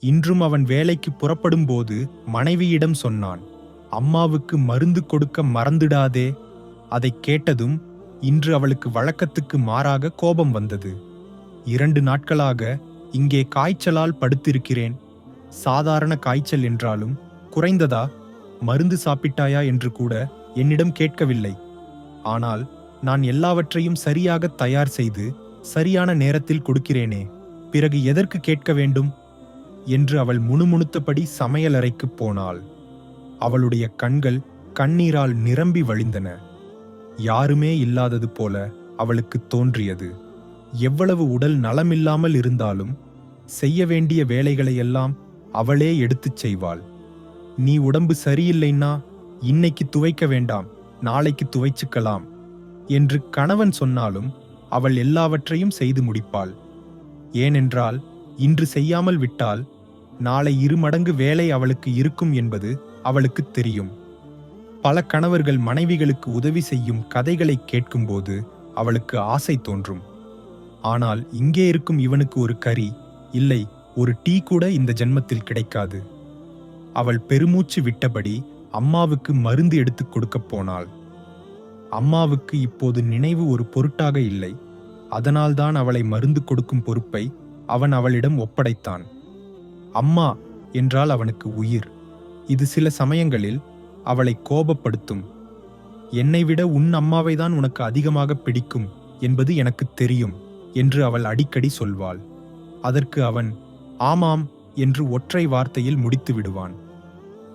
இன்றும் அவன் வேலைக்கு புறப்படும்போது மனைவியிடம் சொன்னான் அம்மாவுக்கு மருந்து கொடுக்க மறந்துடாதே. அதைக் கேட்டதும் இன்று அவளுக்கு வழக்கத்துக்கு மாறாக கோபம் வந்தது. இரண்டு நாட்களாக இங்கே காய்ச்சலால் படுத்திருக்கிறேன். சாதாரண காய்ச்சல் என்றாலும் குறைந்ததா? மருந்து சாப்பிட்டாயா என்று கூட என்னிடம் கேட்கவில்லை. ஆனால் நான் எல்லாவற்றையும் சரியாக தயார் செய்து சரியான நேரத்தில் கொடுக்கிறேனே. பிறகு எதற்கு கேட்க வேண்டும்? என்று அவள் முணுமுணுத்தபடி சமையலறைக்குப் போனாள். அவளுடைய கண்கள் கண்ணீரால் நிரம்பி வழிந்தன. யாருமே இல்லாதது போல அவளுக்கு தோன்றியது. எவ்வளவு உடல் நலமில்லாமல் இருந்தாலும் செய்ய வேண்டிய வேலைகளையெல்லாம் அவளே எடுத்துச் செய்வாள். நீ உடம்பு சரியில்லைன்னா இன்னைக்கு துவைக்க வேண்டாம் நாளைக்கு துவைச்சுக்கலாம் என்று கணவன் சொன்னாலும் அவள் எல்லாவற்றையும் செய்து முடிப்பாள். ஏனென்றால் இன்று செய்யாமல் விட்டால் நாளை இருமடங்கு வேலை அவளுக்கு இருக்கும் என்பது அவளுக்குத் தெரியும். பல கணவர்கள் மனைவிகளுக்கு உதவி செய்யும் கதைகளை கேட்கும்போது அவளுக்கு ஆசை தோன்றும். ஆனால் இங்கே இருக்கும் இவனுக்கு ஒரு கறி இல்லை ஒரு டீ கூட இந்த ஜென்மத்தில் கிடைக்காது. அவள் பெருமூச்சு விட்டபடி அம்மாவுக்கு மருந்து எடுத்துக் கொடுக்கப் போனாள். அம்மாவுக்கு இப்போது நினைவு ஒரு பொருட்டாக இல்லை. அதனால்தான் அவளை மருந்து கொடுக்கும் பொறுப்பை அவன் அவளிடம் ஒப்படைத்தான். அம்மா என்றால் அவனுக்கு உயிர். இது சில சமயங்களில் அவளை கோபப்படுத்தும். என்னை விட உன் அம்மாவை தான் உனக்கு அதிகமாக பிடிக்கும் என்பது எனக்கு தெரியும் என்று அவள் அடிக்கடி சொல்வாள். அதற்கு அவன் ஆமாம் என்று ஒற்றை வார்த்தையில் முடித்து விடுவான்.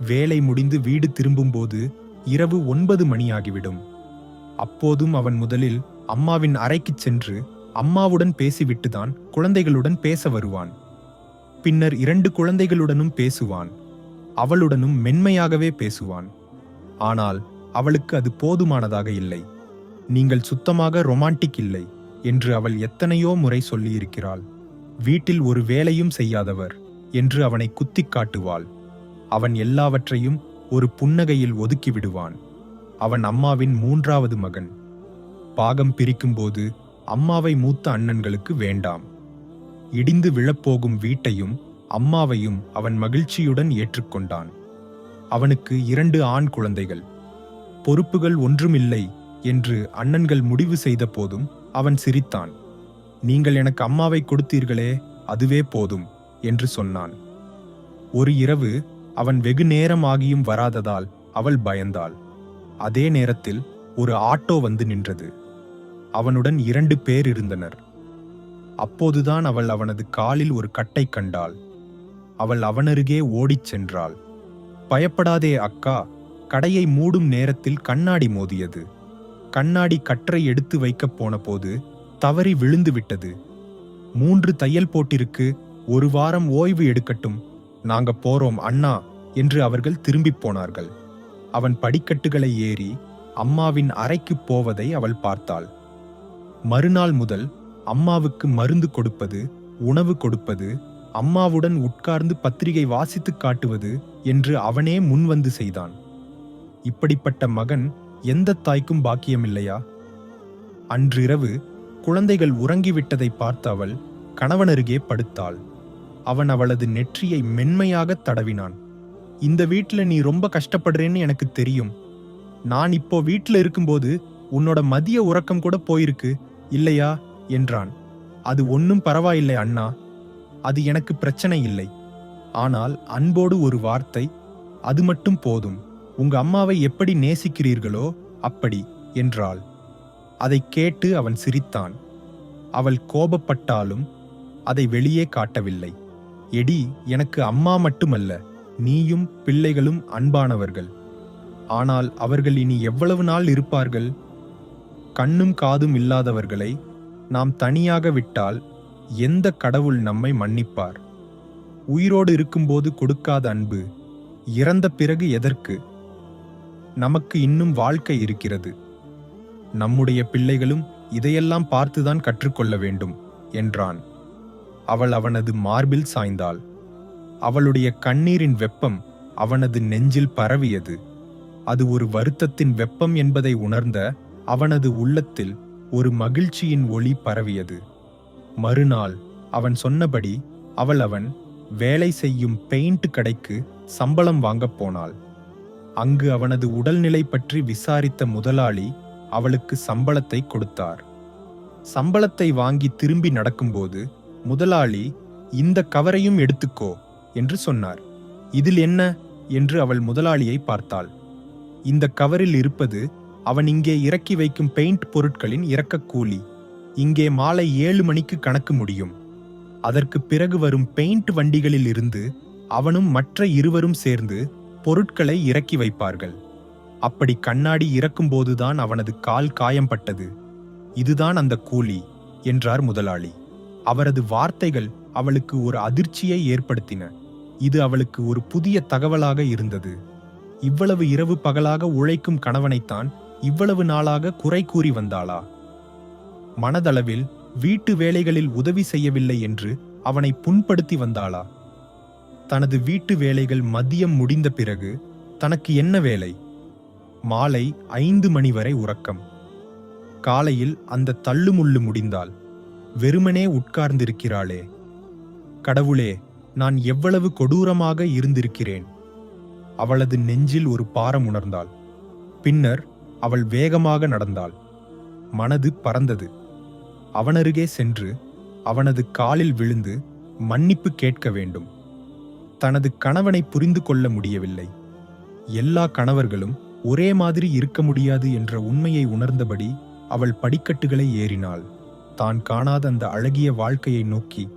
வேலை முடிந்து வீடு திரும்பும்போது இரவு ஒன்பது மணியாகிவிடும். அப்போதும் அவன் முதலில் அம்மாவின் அறைக்குச் சென்று அம்மாவுடன் பேசிவிட்டுதான் குழந்தைகளுடன் பேச வருவான். பின்னர் இரண்டு குழந்தைகளுடனும் பேசுவான். அவளுடனும் மென்மையாகவே பேசுவான். ஆனால் அவளுக்கு அது போதுமானதாக இல்லை. நீங்கள் சுத்தமாக ரொமான்டிக் இல்லை என்று அவள் எத்தனையோ முறை சொல்லியிருக்கிறாள். வீட்டில் ஒரு வேலையும் செய்யாதவர் என்று அவனை குத்திக் காட்டுவாள். அவன் எல்லாவற்றையும் ஒரு புன்னகையில் ஒதுக்கிவிடுவான் அவன் அம்மாவின் மூன்றாவது மகன். பாகம் பிரிக்கும்போது அம்மாவை மூத்த அண்ணன்களுக்கு வேண்டாம். இடிந்து விழப்போகும் வீட்டையும் அம்மாவையும் அவன் மகிழ்ச்சியுடன் ஏற்றுக்கொண்டான். அவனுக்கு இரண்டு ஆண் குழந்தைகள். பொறுப்புகள் ஒன்றுமில்லை என்று அண்ணன்கள் முடிவு செய்த போதும் அவன் சிரித்தான். நீங்கள் எனக்கு அம்மாவை கொடுத்தீர்களே அதுவே போதும் என்று சொன்னான். ஒரு இரவு அவன் வெகு நேரம் ஆகியும் வராததால் அவள் பயந்தாள். அதே நேரத்தில் ஒரு ஆட்டோ வந்து நின்றது. அவனுடன் இரண்டு பேர் இருந்தனர். அப்போதுதான் அவள் அவனது காலில் ஒரு கட்டை கண்டாள். அவள் அவனருகே ஓடிச் சென்றாள். பயப்படாதே அக்கா கடையை மூடும் நேரத்தில் கண்ணாடி மோதியது. கண்ணாடி கற்றை எடுத்து வைக்கப் போனபோது தவறி விழுந்து விட்டது. மூன்று தையல் போட்டிருக்கு ஒரு வாரம் ஓய்வு எடுக்கட்டும் நாங்க போறோம் அண்ணா என்று அவர்கள் திரும்பிப் போனார்கள். அவன் படிக்கட்டுகளை ஏறி அம்மாவின் அறைக்குப் போவதை அவள் பார்த்தாள். மறுநாள் முதல் அம்மாவுக்கு மருந்து கொடுப்பது உணவு கொடுப்பது அம்மாவுடன் உட்கார்ந்து பத்திரிகை வாசித்துக் காட்டுவது என்று அவனே முன்வந்து செய்தான். இப்படிப்பட்ட மகன் எந்த தாய்க்கும் பாக்கியமில்லையா? அன்றிரவு குழந்தைகள் உறங்கிவிட்டதை பார்த்த அவள் கணவனருகே படுத்தாள். அவன் அவளது நெற்றியை மென்மையாக தடவினான். இந்த வீட்ல நீ ரொம்ப கஷ்டப்படுறேன்னு எனக்கு தெரியும். நான் இப்போ வீட்ல இருக்கும்போது உன்னோட மதிய உறக்கம் கூட போயிருக்கு இல்லையா? என்றான். அது ஒன்னும் பரவாயில்லை அண்ணா. அது எனக்கு பிரச்சனை இல்லை. ஆனால் அன்போடு ஒரு வார்த்தை அது மட்டும் போதும். உங்க அம்மாவை எப்படி நேசிக்கிறீர்களோ அப்படி என்றாள். அதைக் கேட்டு அவன் சிரித்தான். அவள் கோபப்பட்டாலும் அதை வெளியே காட்டவில்லை. எடி எனக்கு அம்மா மட்டுமல்ல நீயும் பிள்ளைகளும் அன்பானவர்கள். ஆனால் அவர்கள் இனி எவ்வளவு நாள் இருப்பார்கள்? கண்ணும் காதும் இல்லாதவர்களை நாம் தனியாக விட்டால் எந்த கடவுள் நம்மை மன்னிப்பார்? உயிரோடு இருக்கும்போது கொடுக்காத அன்பு இறந்த பிறகு எதற்கு? நமக்கு இன்னும் வாழ்க்கை இருக்கிறது. நம்முடைய பிள்ளைகளும் இதையெல்லாம் பார்த்துதான் கற்றுக்கொள்ள வேண்டும் என்றான். அவள் அவனது மார்பில் சாய்ந்தாள். அவளுடைய கண்ணீரின் வெப்பம் அவனது நெஞ்சில் பரவியது. அது ஒரு வருத்தத்தின் வெப்பம் என்பதை உணர்ந்த அவனது உள்ளத்தில் ஒரு மகிழ்ச்சியின் ஒளி பரவியது. மறுநாள் அவன் சொன்னபடி அவள் அவன் வேலை செய்யும் பெயிண்ட் கடைக்கு சம்பளம் வாங்கப் போனாள். அங்கு அவனது உடல்நிலை பற்றி விசாரித்த முதலாளி அவளுக்கு சம்பளத்தை கொடுத்தார். சம்பளத்தை வாங்கி திரும்பி நடக்கும்போது முதலாளி இந்த கவரையும் எடுத்துக்கோ என்று சொன்னார். இதில் என்ன? என்று அவள் முதலாளியை பார்த்தாள். இந்த கவரில் இருப்பது அவன் இங்கே இறக்கி வைக்கும் பெயிண்ட் பொருட்களின் இறக்க கூலி. இங்கே மாலை ஏழு மணிக்கு கணக்கு முடியும். அதற்கு பிறகு வரும் பெயிண்ட் வண்டிகளில் இருந்து அவனும் மற்ற இருவரும் சேர்ந்து பொருட்களை இறக்கி வைப்பார்கள். அப்படி கண்ணாடி இறக்கும்போதுதான் அவனது கால் காயம்பட்டது. இதுதான் அந்த கூலி என்றார் முதலாளி. அவரது வார்த்தைகள் அவளுக்கு ஒரு அதிர்ச்சியை ஏற்படுத்தின. இது அவளுக்கு ஒரு புதிய தகவலாக இருந்தது. இவ்வளவு இரவு பகலாக உழைக்கும் கணவனைத்தான் இவ்வளவு நாளாக குறை கூறி வந்தாளா? மனதளவில் வீட்டு வேலைகளில் உதவி செய்யவில்லை என்று அவனை புண்படுத்தி வந்தாளா? தனது வீட்டு வேலைகள் மதியம் முடிந்த பிறகு தனக்கு என்ன வேலை? மாலை ஐந்து மணி வரை உறக்கம். காலையில் அந்த தள்ளுமுள்ளு முடிந்தால் வெறுமனே உட்கார்ந்திருக்கிறாளே. கடவுளே நான் எவ்வளவு கொடூரமாக இருந்திருக்கிறேன். அவளது நெஞ்சில் ஒரு பாரம் உணர்ந்தாள். பின்னர் அவள் வேகமாக நடந்தாள். மனது பறந்தது. அவனருகே சென்று அவனது காலில் விழுந்து மன்னிப்பு கேட்க வேண்டும். தனது கணவனை புரிந்து கொள்ள முடியவில்லை. எல்லா கணவர்களும் ஒரே மாதிரி இருக்க முடியாது என்ற உண்மையை உணர்ந்தபடி அவள் படிக்கட்டுகளை ஏறினாள். தான் காணாத அந்த அழகிய வாழ்க்கையை நோக்கி